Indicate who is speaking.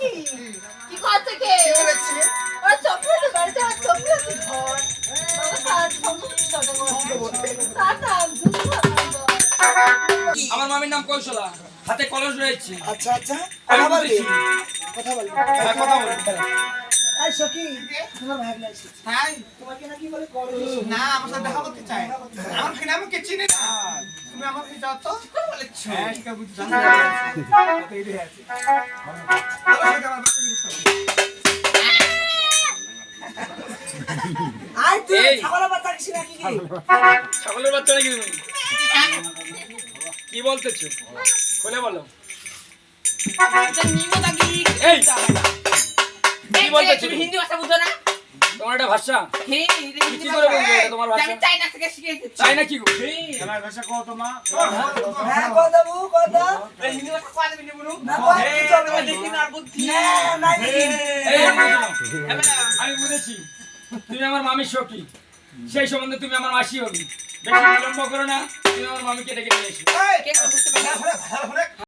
Speaker 1: কি? কি কে ওরা বাড়িতে আর ঘর? নাম
Speaker 2: আমার মামির নাম কৌশলা। হাতে কলস রয়েছে।
Speaker 3: আচ্ছা আচ্ছা। কথা বলবি। কথা বলবি
Speaker 2: হ্যাঁ, কথা বলব।
Speaker 3: এই সখী তোমার ভাগনা এসেছে।
Speaker 4: তাই
Speaker 3: তোমাকে নাকি বলে কলেজ
Speaker 4: না আমার সাথে দেখা করতে চাই আমার ফিরে আমাকে চিনে? না তুমি আমাকে যাও তো। বলেছ? হ্যাঁ ঠিক আছে বুঝছি জানি তো এই রে আছে। আমার বাচ্চা বিরক্ত
Speaker 3: আই তুই
Speaker 2: এই।
Speaker 3: ছাগলা বাচ্চা কিসি নাকি? কি
Speaker 2: ছাগলের বাচ্চা নাকি তুমি? কি বলতেছো? খুলে বলো। এই। কি বলতেছো তুমি?
Speaker 5: হিন্দি ভাষা বুঝো না?
Speaker 2: তোমার একটা ভাষা।
Speaker 5: হে
Speaker 2: কি করে বলব এটা তোমার ভাষা।
Speaker 5: আমি চাইনা থেকে শিখে গেছি
Speaker 2: তাই নাকি গো?
Speaker 4: আমার ভাষা কত মা।
Speaker 3: হ্যাঁ কথা বউ কথা
Speaker 5: হিন্দি ভাষা কোয়া দেবে বলুন
Speaker 3: না কি
Speaker 5: দেখি না বুদ্ধি।
Speaker 3: না
Speaker 2: শোনো। আমি বুঝেছি। তুমি আমার মামির সখী। সেই সম্বন্ধে তুমি আমার মাসি হবি। বেশি বিলম্ব করো না তুমি আমার মামিকে ডেকে নিয়ে এসো।